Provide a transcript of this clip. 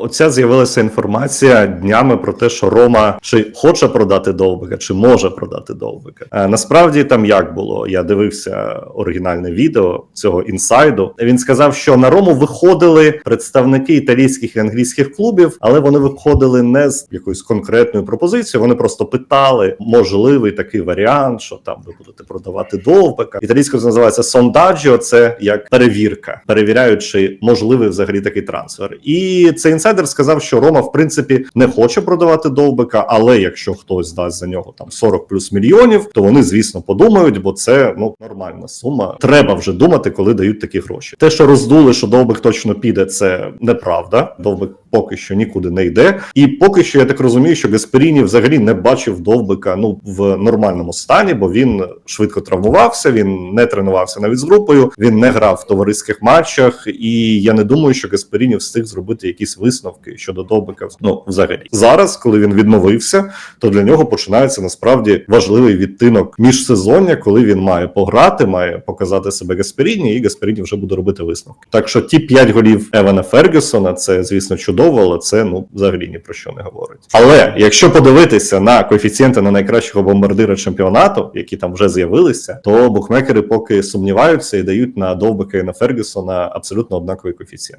Оця з'явилася інформація днями про те, що Рома чи хоче продати довбика, чи може продати довбика. Е, насправді там як було? Я дивився оригінальне відео цього інсайду. Він сказав, що на Рому виходили представники італійських і англійських клубів, але вони виходили не з якоюсь конкретною пропозицією. Вони просто питали можливий такий варіант, що там ви будете продавати довбика. Італійською називається сондаджіо. Це як перевірка, перевіряючи можливий взагалі такий трансфер. І цей інсайдер сказав, що Рома в принципі не хоче продавати довбика, але якщо хтось дасть за нього там 40 плюс мільйонів, то вони звісно подумають, бо це ну нормальна сума. Треба вже думати, коли дають такі гроші. Те, що роздули, що довбик точно піде, це неправда. Довбик поки що нікуди не йде. І поки що я так розумію, що Гасперіні взагалі не бачив довбика ну в нормальному стані, бо він швидко травмувався. Він не тренувався навіть з групою. Він не грав в товариських матчах, і я не думаю, що Гасперіні встиг зробити якісь висновки щодо довбика. Ну взагалі зараз, коли він відновився, то для нього починається насправді важливий відтинок міжсезоння, коли він має пограти, має показати себе Гасперіні, і Гасперіні вже буде робити висновки. Так що ті п'ять голів Евана Фергюсона, це звісно чудово, але це ну взагалі ні про що не говорить. Але якщо подивитися на коефіцієнти на найкращого бомбардира чемпіонату, які там вже з'явилися, то букмекери поки сумніваються і дають на довбика і на Фергюсона абсолютно однаковий коефіцієнт.